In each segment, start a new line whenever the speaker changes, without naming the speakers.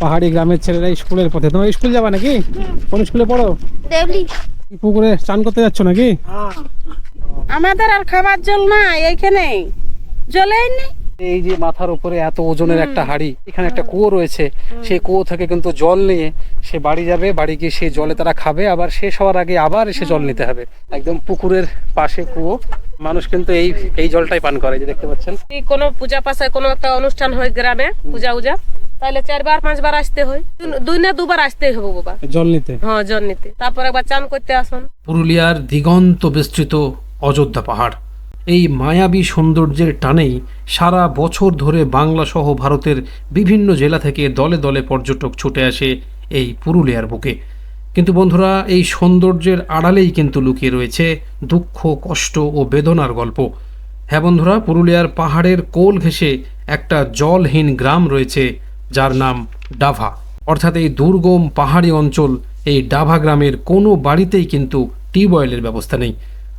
পাহাড়ি গ্রামের ছেলেরা স্কুলের পথে। তোমার স্কুল যাবা নাকি? কোন স্কুলে পড়ো? পুকুরে চান করতে যাচ্ছ নাকি?
আমাদের আর খাবার জল না এইখানে। জলেই নেই।
এই যে মাথার উপরে এত ওজনের একটা হাড়ি এখানে একটা কুয়ো রয়েছে সেই কুয়ো থেকে কিন্তু জল নিয়ে সে বাড়ি যাবে বাড়ি গিয়ে সেই জলে তারা খাবে আবার শেষ হওয়ার আগে আবার এসে জল নিতে হবে। একদম পুকুরের পাশে কুয়ো। মানুষ কিন্তু এই এই জলটাই পান করে যে দেখতে পাচ্ছেন।
কোনো পূজা পাশে কোনো একটা অনুষ্ঠান হয় গ্রামে পূজা উজা? তাহলে চারবার পাঁচবার আসতে হয়। দুই- না দুবার আসতেই হবে বাবা।
জল নিতে?
হ্যাঁ জল নিতে। তারপর একবার চান করতে আসুন।
পুরুলিয়ার দিগন্ত বিস্তৃত অযোধ্যা পাহাড়। এই মায়াবী সৌন্দর্যের টানেই সারা বছর ধরে বাংলা সহ ভারতের বিভিন্ন জেলা থেকে দলে দলে পর্যটক ছুটে আসে এই পুরুলিয়ার বুকে। কিন্তু বন্ধুরা এই সৌন্দর্যের আড়ালেই কিন্তু লুকিয়ে রয়েছে দুঃখ কষ্ট ও বেদনার গল্প। হ্যাঁ বন্ধুরা পুরুলিয়ার পাহাড়ের কোল ঘেঁষে একটা জলহীন গ্রাম রয়েছে যার নাম ডাভা। অর্থাৎ এই দুর্গম পাহাড়ি অঞ্চল, এই ডাভা গ্রামের কোনো বাড়িতেই কিন্তু টিউবওয়েলের ব্যবস্থা নেই।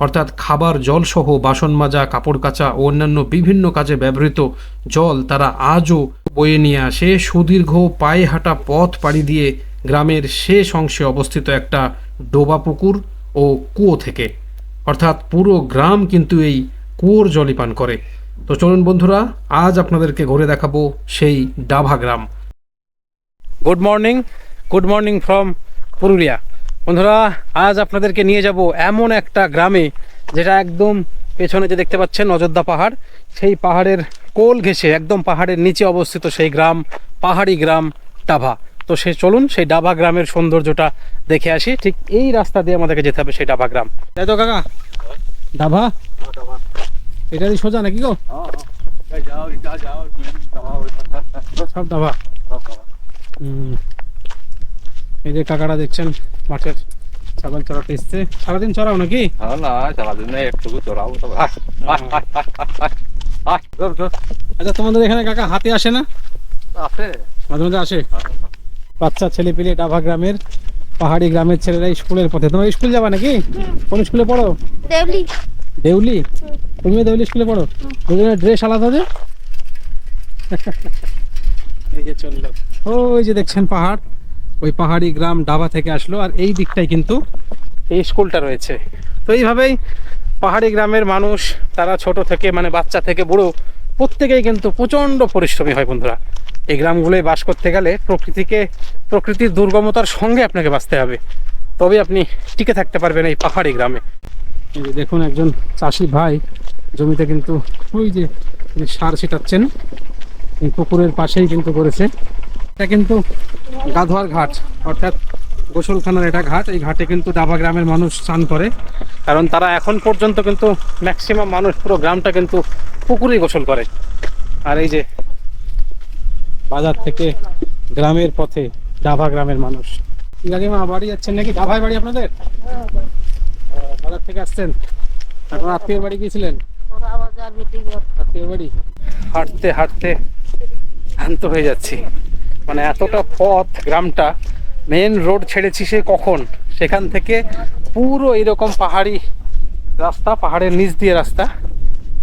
অর্থাৎ খাবার, জলসহ, বাসন মাজা, কাপড় কাচা ও অন্যান্য বিভিন্ন কাজে ব্যবহৃত জল তারা আজও বয়ে নিয়ে আসে সুদীর্ঘ পায়ে হাঁটা পথ পাড়ি দিয়ে গ্রামের শেষ অংশে অবস্থিত একটা ডোবা পুকুর ও কুয়ো থেকে। অর্থাৎ পুরো গ্রাম কিন্তু এই কুয়োর জলই পান করে। তো চলুন বন্ধুরা আজ আপনাদেরকে ঘুরে দেখাবো সেই ডাভা গ্রাম।
Good morning good morning from Purulia. বন্ধুরা আজ আপনাদেরকে নিয়ে যাব এমন একটা গ্রামে যেটা একদম পেছনে যে দেখতে পাচ্ছেন অযোধ্যা পাহাড় সেই পাহাড়ের কোল ঘেঁষে একদম পাহাড়ের নিচে অবস্থিত সেই গ্রাম পাহাড়ি গ্রাম ডাভা। তো সে চলুন সেই ডাভা গ্রামের সৌন্দর্যটা দেখে আসি। ঠিক এই রাস্তা দিয়ে আমাদেরকে যেতে হবে সেই ডাভা গ্রাম। তাই তো কাকা। ডাভা? এটা কি সোজা নাকি গো? সব হুম। এই যে কাকারা দেখছেন মাঠের ছাগল চড়াতে এসছে। সারাদিন চড়াও নাকি?
হ্যাঁ না সারাদিন না একটু চড়াবো তবে আয়, আয়, আয়, আয়, আয়, আয়, আয়, ধর, ধর।
আচ্ছা তোমাদের এখানে কাকা হাতে আসে না? মাঝে মাঝে আসে? বাচ্চা ছেলে পেলে ডাভা গ্রামের পাহাড়ি গ্রামের ছেলেরা স্কুলের পথে। তোমার স্কুল যাবা নাকি? কোন স্কুলে পড়ো?
দেবলি
দেউলি? তুমিও দেউলি স্কুলে পড়ো? দুজনের ড্রেস আলাদা যে? এই যে চলল। ওই যে দেখছেন পাহাড়। ওই পাহাড়ি গ্রাম ডাবা থেকে আসলো আর এই দিকটাই কিন্তু এই স্কুলটা রয়েছে। তো এইভাবেই পাহাড়ি গ্রামের মানুষ তারা ছোট থেকে মানে বাচ্চা থেকে বুড়ো প্রত্যেকেই কিন্তু প্রচণ্ড পরিশ্রমী হয় বন্ধুরা। এই গ্রামগুলোয় বাস করতে গেলে প্রকৃতিকে প্রকৃতির দুর্গমতার সঙ্গে আপনাকে বাঁচতে হবে। তবে আপনি টিকে থাকতে পারবেন এই পাহাড়ি গ্রামে। দেখুন একজন চাষি ভাই জমিতে কিন্তু ওই যে সার ছিটাচ্ছেন। পুকুরের পাশেই কিন্তু করেছে। এটা কিন্তু গাধোয়ার ঘাট, অর্থাৎ গোসলখানার এটা ঘাট। এই ঘাটে কিন্তু ডাবা গ্রামের মানুষ স্নান করে, কারণ তারা এখন পর্যন্ত কিন্তু ম্যাক্সিমাম মানুষ পুরো গ্রামটা কিন্তু পুকুরেই গোসল করে। আর এই যে বাজার থেকে গ্রামের পথে ডাভা গ্রামের মানুষ। বাড়ি যাচ্ছেন নাকি? ডাভায় বাড়ি আপনাদের? বাজার থেকে আসছেন। এখন আত্মীয় বাড়ি গিয়েছিলেন? আত্মীয় বাড়ি? হাঁটতে হাঁটতে শান্ত হয়ে যাচ্ছি। মানে এতটা পথ, গ্রামটা মেন রোড ছেড়েছি সে কখন? সেখান থেকে পুরো এরকম পাহাড়ি রাস্তা, পাহাড়ের নিচ দিয়ে রাস্তা।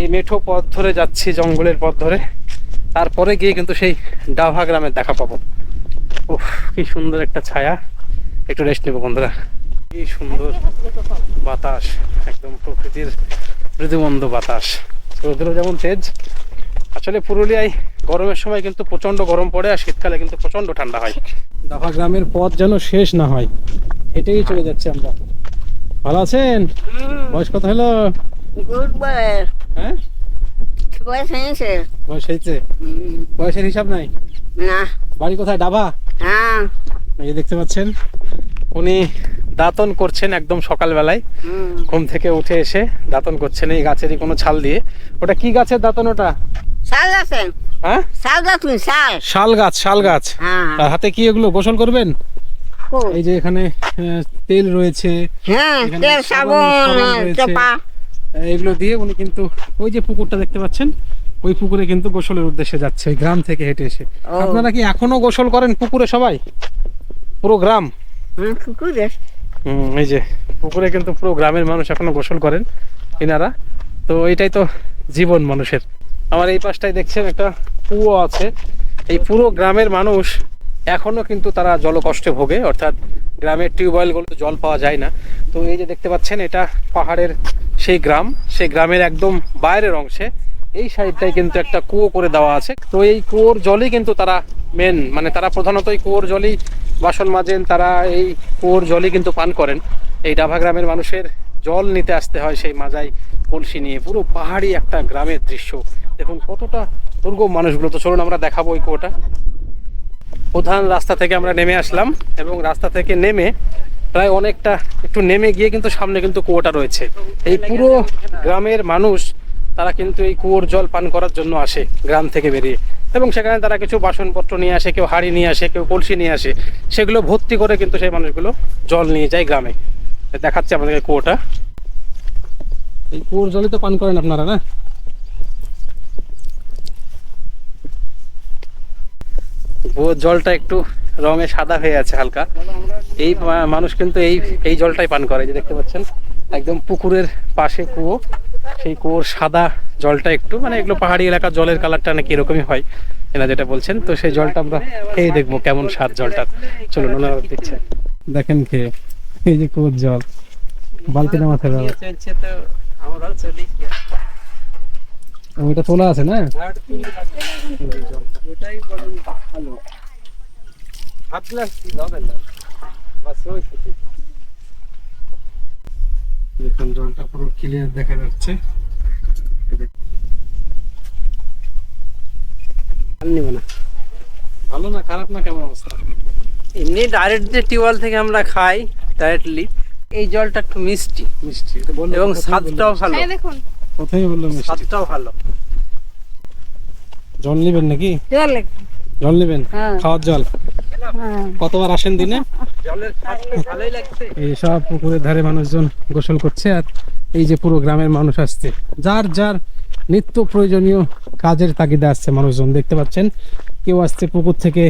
এই মেঠো পথ ধরে যাচ্ছি, জঙ্গলের পথ ধরে। তারপরে গিয়ে কিন্তু সেই ডাভা গ্রামের দেখা পাবো। উফ, কি সুন্দর একটা ছায়া। একটু রেস্ট নেব বন্ধুরা। কি সুন্দর বাতাস একদম প্রকৃতির মৃদুমন্দ বাতাস। রোদ্র যেমন তেজ। আসলে পুরুলিয়ায় গরমের সময় কিন্তু প্রচণ্ড গরম পড়ে আর শীতকালে কিন্তু প্রচণ্ড ঠান্ডা হয়। দাফা গ্রামের পথ যেন শেষ না হয় হেঁটেই চলে যাচ্ছে আমরা। ভালো আছেন? বয়স কত হলো?
গুড বয়
হ্যাঁ?
বয়স হয়েছে।
বয়স হয়েছে? বয়সের হিসাব নাই?
না।
বাড়ি কোথায়? ডাবা?
হ্যাঁ।
এই দেখতে পাচ্ছেন উনি দাঁতন করছেন একদম সকালবেলায়। ঘুম থেকে উঠে এসে দাঁতন করছেন এই গাছেরই কোনো ছাল দিয়ে। ওটা কি গাছের দাঁতন ওটা?
শাল আছে
হ্যাঁ?
শাল গাছ শাল।
শাল গাছ শাল গাছ।
হ্যাঁ।
আর হাতে কি এগুলো গোসল করবেন? এই যে এখানে তেল রয়েছে।
হ্যাঁ তেল
সাবন
সাবান চপা।
এগুলো দিয়ে উনি কিন্তু ওই যে পুকুরটা দেখতে পাচ্ছেন ওই পুকুরে কিন্তু গোসলের উদ্দেশ্যে যাচ্ছে গ্রাম থেকে হেঁটে এসে। আপনারা কি এখনও গোসল করেন পুকুরে সবাই? পুরো গ্রাম?
পুকুরে।
এই যে পুকুরে কিন্তু পুরো গ্রামের মানুষ এখনও গোসল করেন এনারা তো এটাই তো জীবন মানুষের। আমার এই পাশটায় দেখছেন একটা কুয়ো আছে। এই পুরো গ্রামের মানুষ এখনও কিন্তু তারা জলকষ্টে ভোগে, অর্থাৎ গ্রামের টিউবওয়েলগুলো জল পাওয়া যায় না। তো এই যে দেখতে পাচ্ছেন, এটা পাহাড়ের সেই গ্রাম। সেই গ্রামের একদম বাইরের অংশে। এই সাইডটায় কিন্তু একটা কুয়ো করে দেওয়া আছে। তো এই কুয়োর জলই কিন্তু তারা মেন মানে তারা প্রধানত এই কুয়োর জলই বাসন মাজেন, তারা এই কুয়োর জলই কিন্তু পান করেন। এই ডাভা গ্রামের মানুষের জল নিতে আসতে হয় সেই মাজাই কলসি নিয়ে। পুরো পাহাড়ি একটা গ্রামের দৃশ্য। দেখুন কতটা দুর্গম মানুষগুলো। তো চলুন আমরা দেখাবো ওই কুয়োটা। প্রধান রাস্তা থেকে আমরা নেমে আসলাম এবং রাস্তা থেকে নেমে প্রায় অনেকটা একটু নেমে গিয়ে কিন্তু সামনে কিন্তু কুয়োটা রয়েছে। এই পুরো গ্রামের মানুষ, তারা কিন্তু এই কুয়োর জল পান করার জন্য আসে গ্রাম থেকে বেরিয়ে। এবং সেখানে তারা কিছু বাসনপত্র নিয়ে আসে কেউ হাঁড়ি নিয়ে আসে কেউ কলসি নিয়ে আসে সেগুলো ভর্তি করে কিন্তু সেই মানুষগুলো জল নিয়ে যায় গ্রামে। দেখাচ্ছে আপনাদের কুয়োটা। এই কুয়োর জলই তো পান করেন আপনারা না? কুয়োর জলটা একটু রঙে সাদা হয়ে আছে হালকা। এই মানুষ কিন্তু এই এই জলটাই পান করে যে দেখতে পাচ্ছেন একদম পুকুরের পাশে কুয়ো। সেই কুয়োর সাদা জলটা একটু মানে এগুলো পাহাড়ি এলাকার জলের কালারটা নাকি এরকমই হয় এনা যেটা বলছেন। তো সেই জলটা আমরা খেয়ে দেখব কেমন স্বাদ জলটা চলুন ওনারা দিচ্ছে। দেখেন খেয়ে এই যে কুয়োর জল। বালতি না মাথায় ওইটা তোলা আছে না? দেখুন জলটা পুরো ক্লিয়ার দেখা যাচ্ছে। ভালো না খারাপ না কেমন অবস্থা?
এমনি ডাইরেক্ট যে টিউবওয়েল থেকে আমরা খাই ডাইরেক্টলি এই জলটা একটু মিষ্টি।
মিষ্টি
এবং স্বাদটাও ভালো
বললো- প্রথমেই বলল
স্বাদটাও ভালো।
জল নিবেন নাকি?
জল
জল নিবেন?
হ্যাঁ।
খাওয়ার জল? কতবার আসেন দিনে? এই সব পুকুরের ধারে মানুষজন গোসল করছে আর এই যে পুরো গ্রামের মানুষ আসছে। যার যার নিত্য প্রয়োজনীয় কাজের তাগিদে আসছে মানুষজন। দেখতে পাচ্ছেন কেউ আসছে পুকুর থেকে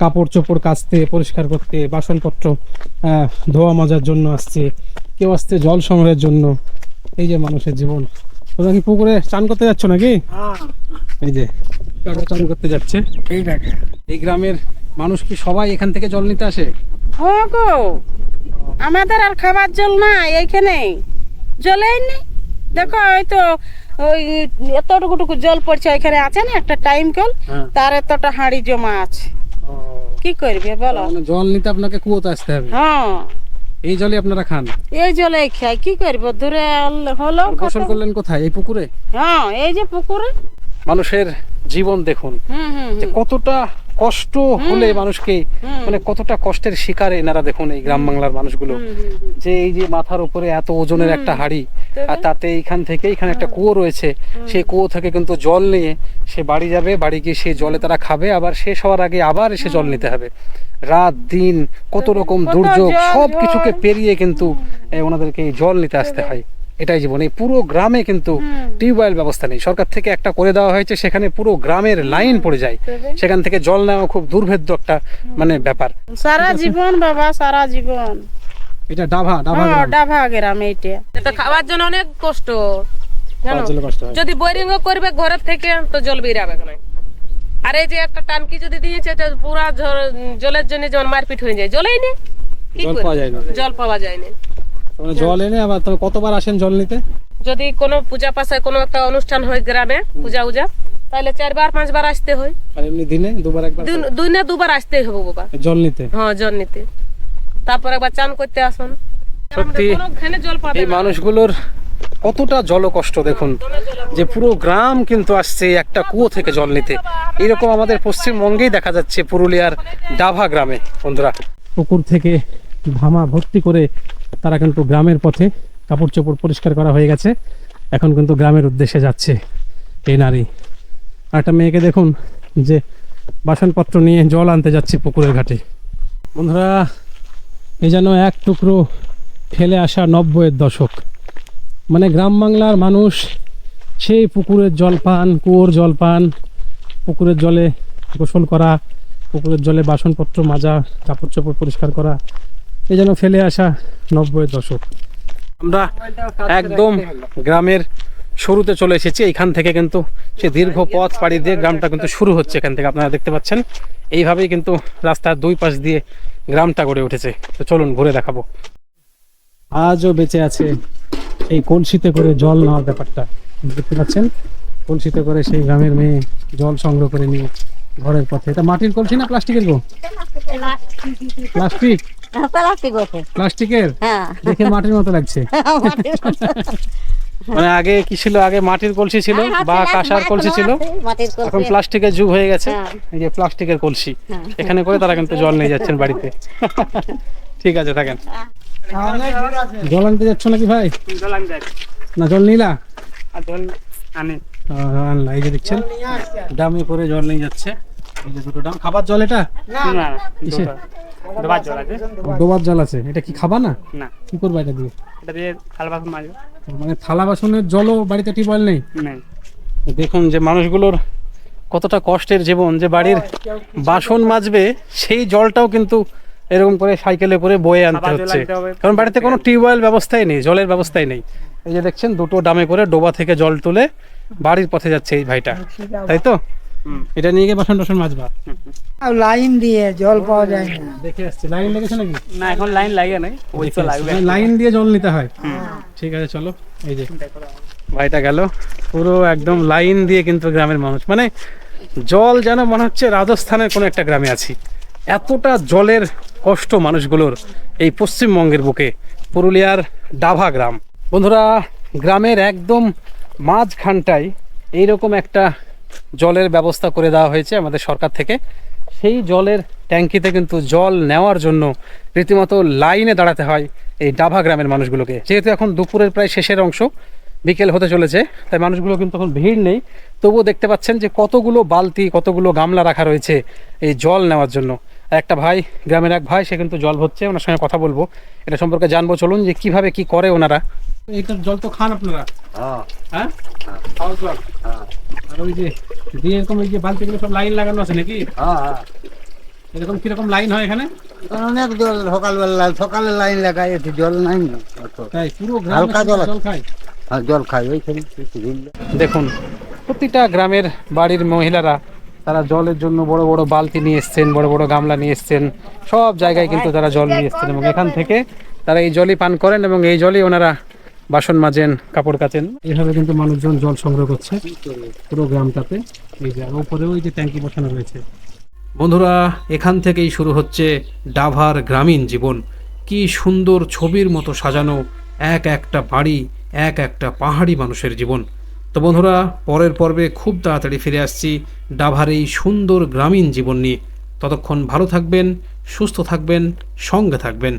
কাপড় চোপড় কাচতে পরিষ্কার করতে বাসনপত্র ধোয়া মজার জন্য আসছে। কেউ আসছে জল সংগ্রহের জন্য। এই যে মানুষের জীবন। তোমরা কি পুকুরে চান করতে যাচ্ছ নাকি? এই যে চান করতে যাচ্ছে। এই গ্রামের মানুষ কি সবাই এখান থেকে জল নিতে আসে?
ও গো। আমাদের আর খাবার জল না এইখানে। জলেই নেই। দেখো ওই তো ওই এতটুকুটুকু জল পড়ছে ওইখানে আছে না একটা টাইম কল
হ্যাঁ।
তার এতটা হাঁড়ি জমা আছে। কি করবে বলো?
মানে জল নিতে আপনাকে কুয়োতে আসতে হবে।
হ্যাঁ।
এই জলে আপনারা খান।
এই জলে খাই কি করব? দূরে হলো
গোসল করলেন কোথায়? এই পুকুরে?
হ্যাঁ এই যে পুকুরে।
মানুষের জীবন দেখুন।
হুম হুম।
যে কতটা কষ্ট হলে মানুষকে মানে কতটা কষ্টের শিকার এনারা দেখুন এই গ্রাম বাংলার মানুষগুলো। যে এই যে মাথার উপরে এত ওজনের একটা হাড়ি আর তাতে এইখান থেকে এখানে একটা কুয়ো রয়েছে সেই কুয়ো থেকে কিন্তু জল নিয়ে সে বাড়ি যাবে বাড়ি গিয়ে সেই জলে তারা খাবে আবার শেষ হওয়ার আগে আবার এসে জল নিতে হবে। রাত দিন কত রকম দুর্যোগ সব কিছুকে পেরিয়ে কিন্তু ওনাদেরকে এই জল নিতে আসতে হয়। এটাই জীবন। এই পুরো গ্রামে কিন্তু টিউবওয়েল ব্যবস্থা নেই। সরকার থেকে একটা করে দেওয়া হয়েছে সেখানে পুরো গ্রামের লাইন পড়ে যায়। সেখান থেকে জল নেওয়া খুব দুর্ভেদ্য একটা মানে ব্যাপার।
সারা জীবন বাবা সারা জীবন।
এটা ডাভা ডাভা
হ্যাঁ
গ্রাম।
ডাভা গ্রাম এইটা।
এটা খাওয়ার জন্য অনেক কষ্ট। যদি বোরিং করবে ঘরের থেকে তো জল বেরাবে না আর এই যে একটা টানকি যদি দিয়েছে এটা পুরা জলের জন্য যেমন মারপিট হয়ে যায়। জলেই নেই। কি
জল পাওয়া যায় না।
জল পাওয়া যায় না।
জল এনে আবার তবে কতবার আসেন জল নিতে?
যদি কোনো পূজা পাশায় কোনো একটা অনুষ্ঠান হয় গ্রামে পূজা উজা তাহলে চারবার পাঁচবার আসতে হয়।
আর এমনি দিনে দুবার একবার
দিন- দুবার আসতেই হবে বাবা।
জল নিতে?
হ্যাঁ জল নিতে। তারপর একবার চান করতে আসুন।
সত্যি
কোনোখানে
এই মানুষগুলোর কতটা জলকষ্ট দেখুন যে পুরো গ্রাম কিন্তু আসছে একটা কুয়ো থেকে জল নিতে। এরকম আমাদের পশ্চিমবঙ্গেই দেখা যাচ্ছে পুরুলিয়ার ডাভা গ্রামে বন্ধুরা। পুকুর থেকে ভামা ভর্তি করে তারা কিন্তু গ্রামের পথে কাপড় চোপড় পরিষ্কার করা হয়ে গেছে। এখন কিন্তু গ্রামের উদ্দেশ্যে যাচ্ছে এই নারী। আর একটা মেয়েকে দেখুন যে বাসনপত্র নিয়ে জল আনতে যাচ্ছে পুকুরের ঘাটে। বন্ধুরা, এ যেন এক টুকরো ফেলে আসা নব্বইয়ের দশক। মানে গ্রাম বাংলার মানুষ সেই পুকুরের জল পান, কুয়োর জল পান, পুকুরের জলে গোসল করা, পুকুরের জলে বাসনপত্র মাজা কাপড় চোপড় পরিষ্কার করা এই যেন ফেলে আসা নব্বইয়ের দশক। আমরা একদম গ্রামের শুরুতে চলে এসেছি। এইখান থেকে কিন্তু সে দীর্ঘ পথ পাড়ি দিয়ে গ্রামটা কিন্তু শুরু হচ্ছে এখান থেকে আপনারা দেখতে পাচ্ছেন। এইভাবেই কিন্তু রাস্তার দুই পাশ দিয়ে গ্রামটা গড়ে উঠেছে। তো চলুন ঘুরে দেখাবো। আজও বেঁচে আছে এই কলসিতে করে জল নেওয়ার ব্যাপারটা। দেখতে পাচ্ছেন? কলসিতে করে সেই গ্রামের মেয়ে জল সংগ্রহ করে নিয়ে ঘরের পথে। এটা মাটির কলসি না প্লাস্টিকের গো? প্লাস্টিক?
প্লাস্টিক
প্লাস্টিকের?
হ্যাঁ।
দেখে মাটির মতো লাগছে। মানে আগে কি ছিল? আগে মাটির কলসি ছিল বা কাঁসার কলসি ছিল? এখন প্লাস্টিকের যুগ হয়ে গেছে।
হ্যাঁ।
এই যে প্লাস্টিকের কলসি। এখানে করে তারা কিন্তু জল নিয়ে যাচ্ছেন বাড়িতে। ঠিক আছে থাকেন। জল আনতে যাচ্ছ নাকি ভাই? না জল নিলা? ও, আনলা এই যে দেখছেন ডামে করে জল নিয়ে যাচ্ছে। এই যে দুটো ডাম খাবার জল এটা? ডোবার জল আছে। এটা কি খাবা না?
না।
কি করবা এটা দিয়ে?
এটা দিয়ে থালা বাসন মাজবো।
মানে থালা বাসনের জলও বাড়িতে টিউবওয়েল নেই? দেখুন যে মানুষগুলোর কতটা কষ্টের জীবন যে বাড়ির বাসন মাজবে সেই জলটাও কিন্তু এরকম করে সাইকেলে করে বয়ে আনতে হচ্ছে। কারণ বাড়িতে কোনো টিউবওয়েল ব্যবস্থাই নেই জলের ব্যবস্থাই নেই। এই যে দেখছেন দুটো ডামে করে ডোবা থেকে জল তুলে বাড়ির পথে যাচ্ছে এই ভাইটা। তাই তো? এটা নিয়ে গিয়ে বাসন টাসন মাজবা।
লাইন দিয়ে জল পাওয়া যায় না।
দেখে আসছে। লাইন লেগেছে নাকি?
না এখন লাইন লাগে নাই। ওই তো লাগবে।
মানে লাইন দিয়ে জল নিতে হয়। ঠিক আছে চলো। এই যে ভাইটা গেল। পুরো একদম লাইন দিয়ে কিন্তু গ্রামের মানুষ। মানে জল যেন মনে হচ্ছে রাজস্থানের কোনো একটা গ্রামে আছি। এতটা জলের কষ্ট মানুষগুলোর এই পশ্চিমবঙ্গের বুকে। পুরুলিয়ার ডাভা গ্রাম। বন্ধুরা গ্রামের একদম মাঝখানটায় এইরকম একটা জলের ব্যবস্থা করে দেওয়া হয়েছে আমাদের সরকার থেকে। সেই জলের ট্যাঙ্কিতে কিন্তু জল নেওয়ার জন্য রীতিমতো লাইনে দাঁড়াতে হয় এই ডাভা গ্রামের মানুষগুলোকে। যেহেতু এখন দুপুরের প্রায় শেষের অংশ, বিকেল হতে চলেছে, তাই মানুষগুলো কিন্তু এখন ভিড় নেই। তবুও দেখতে পাচ্ছেন যে কতগুলো বালতি, কতগুলো গামলা রাখা রয়েছে এই জল নেওয়ার জন্য। একটা ভাই, গ্রামের এক ভাই, সে কিন্তু জল ভরছে, ওনার সঙ্গে কথা বলব। এটা সম্পর্কে জানব, চলুন যে কীভাবে কি করে ওনারা এইটা জল তো খান আপনারা। হ্যাঁ? খাওয়ার জল। আর ওই যে দিয়ে এরকম এই যে বালতিগুলো সব লাইন লাগানো আছে নাকি? এরকম কীরকম লাইন হয় এখানে?
অনেক জল সকালবেলা সকালে লাইন লাগাই একটু জল নাই
তাই পুরো গ্রাম
হালকা জল
খায়?
আর জল খাই ওইখানে
দেখুন প্রতিটা গ্রামের বাড়ির মহিলারা তারা জলের জন্য বড় বড় বালতি নিয়ে এসছেন বড় বড় গামলা নিয়ে এসছেন। সব জায়গায় কিন্তু তারা জল নিয়ে এসছেন এবং এখান থেকে তারা এই জলই পান করেন এবং এই জলই ওনারা বাসন মাজেন কাপড় কাচেন। এভাবে কিন্তু মানুষজন জল সংগ্রহ করছে পুরো গ্রামটাতে। এই যে উপরে ওই যে ট্যাঙ্কি বসানো রয়েছে।
বন্ধুরা এখান থেকেই শুরু হচ্ছে ডাভার গ্রামীণ জীবন। কি সুন্দর ছবির মতো সাজানো এক একটা বাড়ি এক একটা পাহাড়ি মানুষের জীবন। তো বন্ধুরা পরের পর্বে খুব তাড়াতাড়ি ফিরে আসছি ডাভার এই সুন্দর গ্রামীণ জীবন নিয়ে। ততক্ষণ ভালো থাকবেন সুস্থ থাকবেন সঙ্গে থাকবেন।